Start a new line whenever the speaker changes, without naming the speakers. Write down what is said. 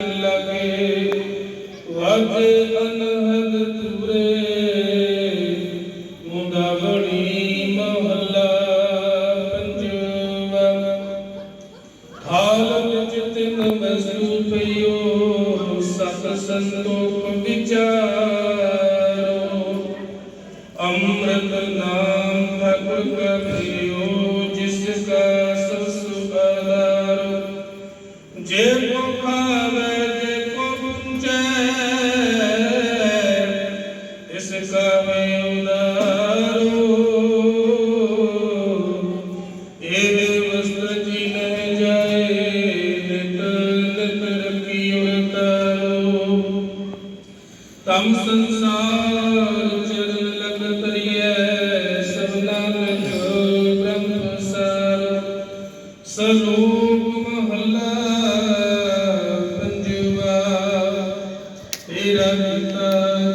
ਲਗੇ ਵਾਜੇ ਅਨਹਦ ਤੁਰੇ ਮੁੰਡਾ ਬਣੀ ਮਹੱਲਾ ਪੰਜਵਾ ਹਾਲ ਵਿੱਚ ਤਿਨ ਸਤ ਸੰਤੋਖ ਵਿਚਾਰੋ ਅੰਮ੍ਰਿਤ ਨਾਮ ਠਾਕੁਰ ਕਬੀਓ ਜਿਸ ਕਾ ਸਭ ਸੁਖ ਆਧਾਰੋ ਜੇ ਕੋ ਤਮ ਸੰਸਾਰ ਚਰਨ ਲਗ ਤਰੀਐ ਸਭ ਨਾਨਕ ਬ੍ਰਹਮ ਸਾਰ ਸਲੋਕ ਮਹੱਲਾ ਪੰਜਵਾ ਤੇਰਾ ਕੀਤਾ